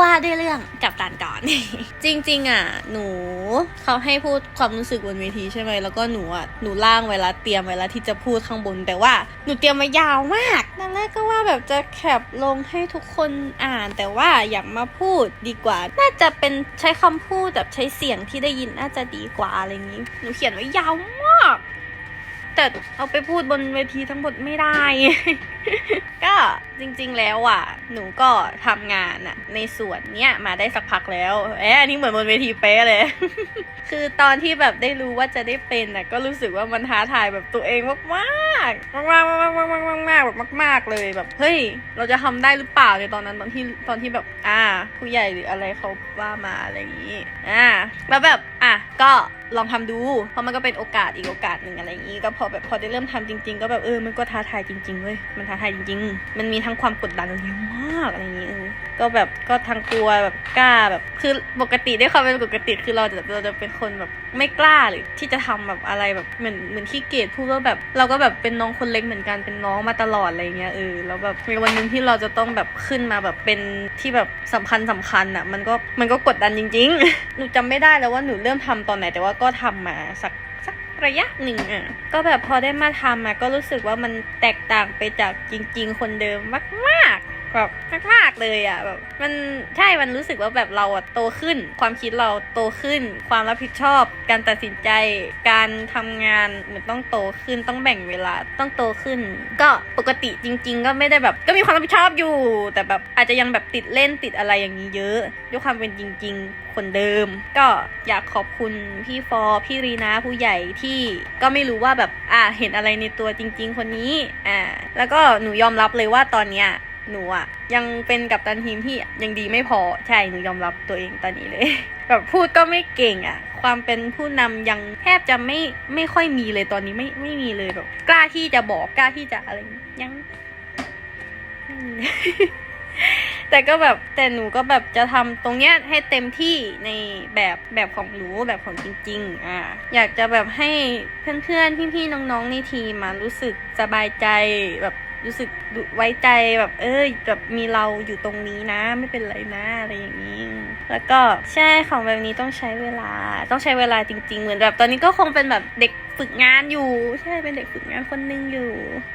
ว่าด้วยเรื่องกับตันก่อน จริง ๆ อะ หนูเขาให้พูดความรู้สึกบนเวทีใช่ไหมแล้วก็หนูอะหนูล่างเวลาเตรียมเวลาที่จะพูดข้างบน แต่ว่าหนูเตรียมมายาวมากตอนแรกก็ว่าแบบจะแคปลงให้ทุกคนอ่าน แต่ว่าอยากมาพูดดีกว่า น่าจะเป็นใช้คำพูดแบบใช้เสียงที่ได้ยินน่าจะดีกว่าอะไรอย่างนี้ หนูเขียนไว้ยาวมาก แต่เอาไปพูดบนเวทีทั้งหมดไม่ได้ ก็จริงๆแล้วอะ หนูก็ทำงานอะ ในส่วนเนี้ยมาได้สักพักแล้วเอ๊ะอันนี้เหมือนบนเวทีเป๊ะเลย คือตอนที่แบบได้รู้ว่าจะได้เป็นอะ ก็รู้สึกว่ามันท้าทายแบบตัวเองมากมากมากมากมากมากมากมากแบบมาก ๆเลยแบบเฮ้ยเราจะทำได้หรือเปล่าในตอนนั้นตอนที่ตอนที่แบบอ่า ผู้ใหญ่หรืออะไรเขาว่ามาอะไรอย่างนี้อ่าแล้วแบบอะก็ลองทำดู เพราะมันก็เป็นโอกาสอีกโอกาสหนึ่งอะไรอย่างนี้ ก็พอแบบพอได้เริ่มทำจริง ๆ ก็แบบเออมันก็ท้าทายจริงๆเว้ยมันท้าทยจริงๆ มันมีทั้งความกดดันเยอะมากอะไรอย่างนี้ก็แบบก็ทั้งกลัวแบบกล้าแบบคือปกติด้วยความเป็นปกติคือเราจะเราจะเป็นคนแบบไม่กล้าหรือที่จะทำแบบอะไรแบบเหมือนเหมือนขี้เกียจพูดว่าแบบเราก็แบบเป็นน้องคนเล็กเหมือนกันเป็นน้องมาตลอดอะไรเงี้ยเออแล้วแบบในวันหนึ่งที่เราจะต้องแบบขึ้นมาแบบเป็นที่แบบสำคัญสำคัญอะมันก็มันก็กดดันจริง ๆ หนูจำไม่ได้แล้วว่าหนูเริ่มทำตอนไหนแต่ว่าก็ทำมาสัก ระยะหนึ่งอะ ก็แบบพอได้มาทำอะก็รู้สึกว่ามันแตกต่างไปจากจริง ๆ คนเดิมมาก แบบมากๆเลยอะแบบมันใช่มันรู้สึกว่าแบบเราอะโตขึ้น ความคิดเราโตขึ้น ความรับผิดชอบ การตัดสินใจ การทำงานมันต้องโตขึ้นต้องแบ่งเวลาต้องโตขึ้น ก็ปกติจริง ๆ ก็ไม่ได้แบบ ก็มีความรับผิดชอบอยู่ แต่แบบอาจจะยังแบบติดเล่นติดอะไรอย่างนี้เยอะด้วยความเป็นจริง ๆ คนเดิม ก็อยากขอบคุณพี่ฟอพี่รีนาผู้ใหญ่ที่ก็ไม่รู้ว่าแบบอ่าเห็นอะไรในตัวจริง ๆ คนนี้อ่าแล้วก็หนูยอมรับเลยว่าตอนเนี้ย หนูอะยังเป็นกับตันทีมที่ยังดีไม่พอใช่หนูยอมรับตัวเองตอนนี้เลย แบบพูดก็ไม่เก่งอะความเป็นผู้นำยังแทบจะไม่ไม่ค่อยมีเลยตอนนี้ไม่ไม่มีเลยแบบกล้าที่จะบอกกล้าที่จะอะไรยังแต่ก็แบบแต่หนูก็แบบจะทำตรงเนี้ยให้เต็มที่ในแบบแบบของหนูแบบของจริง ๆ อะอยากจะแบบให้เพื่อนๆพี่ๆน้องๆในทีมมารู้สึกสบายใจแบบ รู้สึกไว้ใจแบบ เอ้ยแบบมีเราอยู่ตรงนี้นะ ไม่เป็นไรนะอะไรอย่างนี้ แล้วก็ใช่ของแบบนี้ต้องใช้เวลา ต้องใช้เวลาจริง ๆ เหมือนแบบตอนนี้ก็คงเป็นแบบเด็กฝึกงานอยู่ ใช่เป็นเด็กฝึกงานคนหนึงอยู่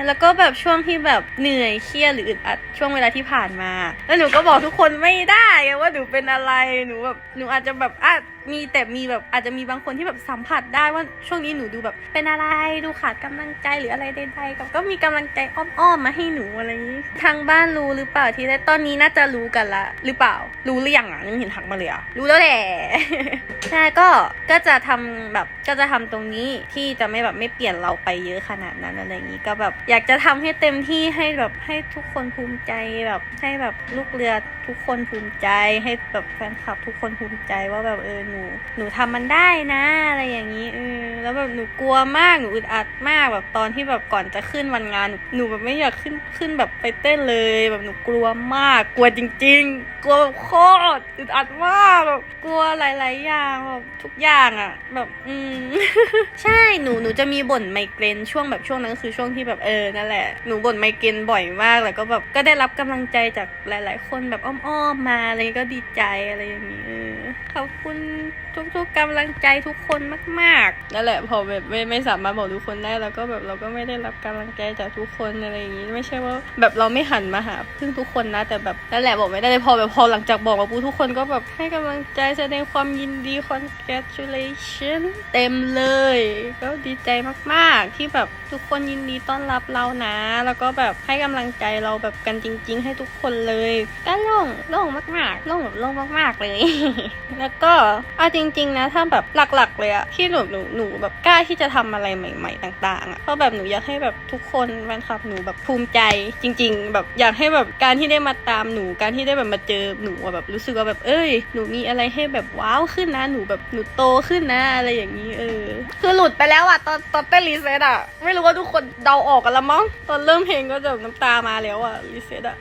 แล้วก็แบบช่วงที่แบบเหนื่อยเครียดหรืออึดอัดช่วงเวลาที่ผ่านมา แล้วหนูก็บอกทุกคนไม่ได้ไงว่าหนูเป็นอะไรหนูแบบหนูอาจจะแบบอะมีแต่มีแบบอาจจะมีบางคนที่แบบสัมผัสได้ว่าช่วงนี้หนูดูแบบ เป็นอะไรดูขาดกำลังใจหรืออะไรใดๆกับก็มีกำลังใจอ้อมๆมาให้หนูอะไรอย่างนี้ ทางบ้านรู้หรือเปล่าที่ได้ตอนนี้น่าจะรู้กันละ หรือเปล่า รู้หรือยังอะยังเห็นทักมาเลยอะรู้แล้วแหละใช่ก็ก็จะทำแบบก็จะทำตรงนี้ที่จะไม่แบบไม่เปลี่ยนเราไปเยอะขนาดนั้นอะไรอย่างนี้ก็แบบอยากจะทำให้เต็มที่ให้แบบให้ทุกคนภูมิใจแบบให้แบบลูกเรือทุกคนภูมิใจ ให้แบบแฟนคลับทุกคนภูมิใจว่าแบบเออนู หนูทำมันได้นะ อะไรอย่างนี้เออแล้วแบบหนูกลัวมากหนูอึดอัดมากแบบตอนที่แบบก่อนจะขึ้นวันงาน หนูแบบไม่อยากขึ้นขึ้นแบบไปเต้นเลย แบบหนูกลัวมาก กลัวจริง ๆ กลัวแบบโคตรอึดอัดมากแบบกลัวหลาย ๆ อย่างแบบทุกอย่างอะแบบอืมใช่หนูหนูจะมีบ่นไมเกรนช่วงแบบช่วงนั้นคือช่วงที่แบบเออนั่นแหละหนูบ่นไมเกรนบ่อยมากแล้วก็แบบก็ได้รับกำลังใจจากหลาย ๆ คนแบบอ้อม ๆ มาอะไรก็ดีใจอะไรอย่างนี้เออ ขอบคุณทุกๆกำลังใจทุกคนมากๆนั่นแหละพอแบบไม่ไม่สามารถบอกทุกคนได้แล้วก็แบบเราก็ไม่ได้รับกำลังใจจากทุกคนอะไรอย่างนี้ไม่ใช่ว่าแบบเราไม่หันมาหาพึ่งทุกคนนะ แต่แบบนั่นแหละบอกไม่ได้เลยพอแบบพอหลังจากบอกมาปุ๊บทุกคนก็แบบให้กำลังใจแสดงความยินดี congratulation เต็มเลย ก็ดีใจมากๆ ที่แบบทุกคนยินดีต้อนรับเรานะ แล้วก็แบบให้กำลังใจเราแบบกันจริง ๆ ให้ทุกคนเลยก็โล่งโล่งมากๆโล่งแบบโล่งมาก ๆเลยแล้วก็เอาจริง ๆ นะ ถ้าแบบหลัก ๆ เลยอะที่หนูหนูหนูแบบกล้าที่จะทำอะไรใหม่ ๆ ต่างๆอะเพราะแบบหนูอยากให้แบบทุกคนแฟนคลับหนูแบบภูมิใจ จริง ๆ แบบอยากให้แบบการที่ได้มาตามหนูการที่ได้แบบมาเจอหนูอะแบบรู้สึกว่าแบบเอ้ย หนูมีอะไรให้แบบว้าวขึ้นนะ หนูแบบหนูโตขึ้นนะอะไรอย่างนี้เออ คือหลุดไปแล้วอะตอนตอนเต้นรีเซ็ตอะไม่รู้ว่าทุกคนเดาออกกันละมั้งตอนเริ่มเพลงก็จะแบบน้ำตามาแล้วอะรีเซ็ตอะ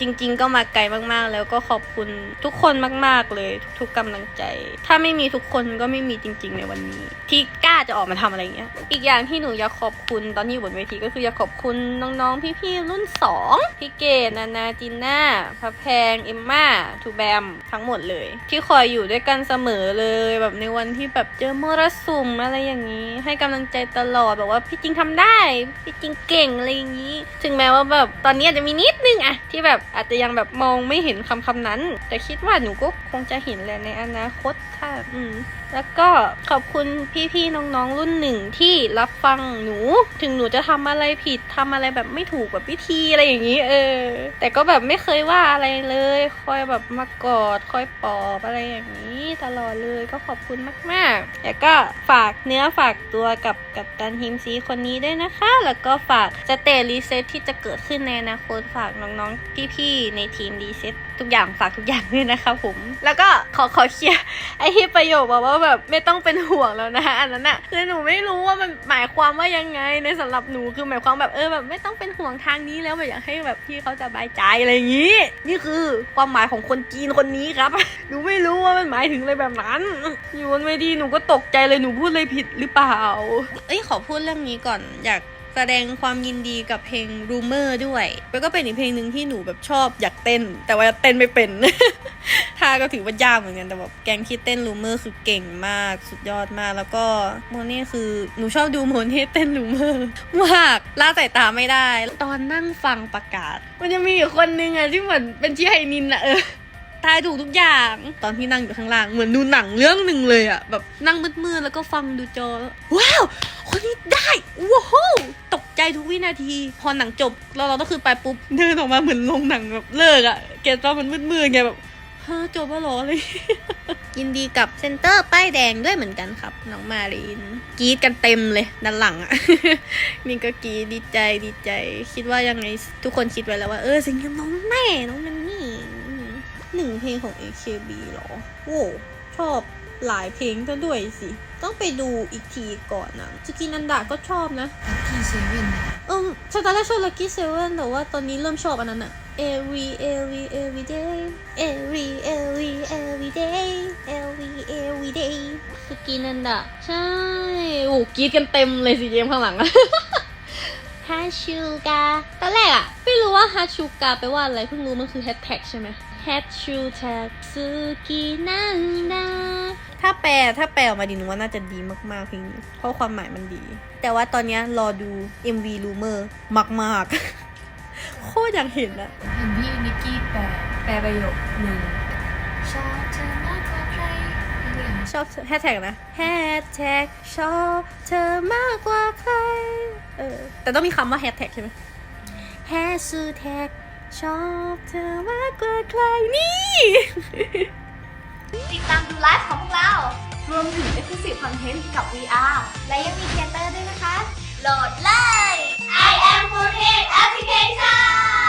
จริง ๆ ก็มาไกลมากๆ แล้วก็ขอบคุณทุกคนมาก ๆเลยทุกๆกำลังใจ ถ้าไม่มีทุกคนก็ไม่มีจริง ๆ ในวันนี้ ที่กล้าจะออกมาทำอะไรเงี้ย อีกอย่างที่หนูอยากขอบคุณตอนที่อยู่บนเวทีก็คืออยากขอบคุณน้องๆ พี่ๆรุ่นสองพี่เกดนานาจินน่าพระแพง เอมม่าทูแบมทั้งหมดเลย ที่คอยอยู่ด้วยกันเสมอเลยแบบในวันที่แบบเจอมรสุมอะไรอย่างนี้ ให้กำลังใจตลอดแบบว่าพี่จริงทำได้พี่จริงเก่งอะไรอย่างนี้ ถึงแม้ว่าแบบตอนนี้อาจจะมีนิดนึงอะที่แบบอาจจะยังแบบมองไม่เห็นคำคำนั้น แต่คิดว่าหนูก็คงจะเห็นแหละในอนาคตค่ะอืมแล้วก็ขอบคุณพี่ๆน้องๆรุ่นหนึ่งที่รับฟังหนู ถึงหนูจะทำอะไรผิดทำอะไรแบบไม่ถูกแบบวิธีอะไรอย่างนี้ เออ แต่ก็แบบไม่เคยว่าอะไรเลย คอยแบบมากอด คอยปอบอะไรอย่างนี้ตลอดเลยก็ขอบคุณมากๆแล้วก็ฝากเนื้อฝากตัวกับกับตันฮิมซีคนนี้ด้วยนะคะ แล้วก็ฝากสเตรีเซตที่จะเกิดขึ้นในอนาคตฝากน้องๆพี่ๆในทีมรีเซต ทุกอย่างฝากทุกอย่างด้วยนะคะผม แล้วก็ขอขอเคลียร์ไอที่ประโยคบอกว่าแบบไม่ต้องเป็นห่วงแล้วนะอันนั้นอะคือหนูไม่รู้ว่ามันหมายความว่ายังไงในสำหรับหนูคือหมายความแบบเออแบบไม่ต้องเป็นห่วงทางนี้แล้วแบบอยากให้แบบพี่เขาสบายใจอะไรอย่างนี้ นี่คือความหมายของคนจีนคนนี้ครับหนูไม่รู้ว่ามันหมายถึงอะไรแบบนั้น อยู่บนเวทีหนูก็ตกใจเลยหนูพูดเลยผิดหรือเปล่า เอ้ยขอพูดเรื่องนี้ก่อนอยาก แสดงความยินดีกับเพลง Rumor ด้วยแล้วก็เป็นอีกเพลงหนึ่งที่หนูแบบชอบอยากเต้น แต่ว่าเต้นไม่เป็น ท่าก็ถือว่ายากเหมือนกัน แต่แบบแกงที่เต้น Rumor คือเก่งมาก สุดยอดมาก แล้วก็โมเน่คือหนูชอบดูโมเน่เต้น Rumor มากล่าสายตาไม่ได้ ตอนนั่งฟังประกาศ มันจะมีอีกคนนึงอะที่เหมือนเป็นชี่ไฮนินอะเออ ทายถูกทุกอย่างตอนที่นั่งอยู่ข้างล่างเหมือนดูหนังเรื่องหนึ่งเลยอะแบบนั่งมืดๆแล้วก็ฟังดูจอว้าวคนนี้ได้ว้าวตกใจทุกวินาที พอหนังจบแล้วเราก็คือไปปุ๊บเดินออกมาเหมือนลงหนังแบบเลิกอะเกตว่ามันมืดๆไงแบบฮะจบแล้วเหรอเลย ยินดีกับเซนเตอร์ป้ายแดงด้วยเหมือนกันครับ น้องมารีนกรีดกันเต็มเลยด้านหลังอะนี่ก็กรีดดีใจดีใจ คิดว่ายังไงทุกคนคิดไว้แล้วว่าเออสิงกับน้องแม่น้องมันนี่อืม หนึ่งเพลงของ AKB เหรอ โว้ชอบหลายเพลงซะด้วยสิ ต้องไปดูอีกทีก่อนนะสกินันดาก็ชอบนะที่เซเว่นเออใช่ตอนแรกชอบ Lucky Seven แต่ว่าตอนนี้เริ่มชอบอันนั้นอะ every every every day every every every day every every day สกินันดะใช่โอ้กรีดกันเต็มเลยสิเจมส์ข้างหลังอะฮาชูกาตอนแรกอะไม่รู้ว่าฮาชูกาแปลว่าอะไรเพิ่งรู้มันคือแฮชแท็กใช่ไหม แฮชชูแท็กสุกินันดาถ้าแปลถ้าแปลออกมาดีหนูว่าน่าจะดีมากๆเพลงนี้เพราะความหมายมันดี แต่ว่าตอนเนี้ยรอดู MV Rumor มากๆ โคตรอยากเห็นอะเห็นพี่นิกกี้แปลแปลประโยคหนึ่งชอบเธอมากกว่าใครอะไรอย่างเงี้ยชอบแฮชแท็กนะแฮชแท็กชอบเธอมากกว่าใครเออแต่ต้องมีคำว่าแฮชแท็กใช่ไหมแฮชแท็ก ชอบเธอมากกว่าใครนี่ ติดตามดูไลฟ์ของพวกเรา รวมถึง Exclusive Content กับ VR และยังมีเทเตอร์ด้วยนะคะ โหลดเลย I am 4 Application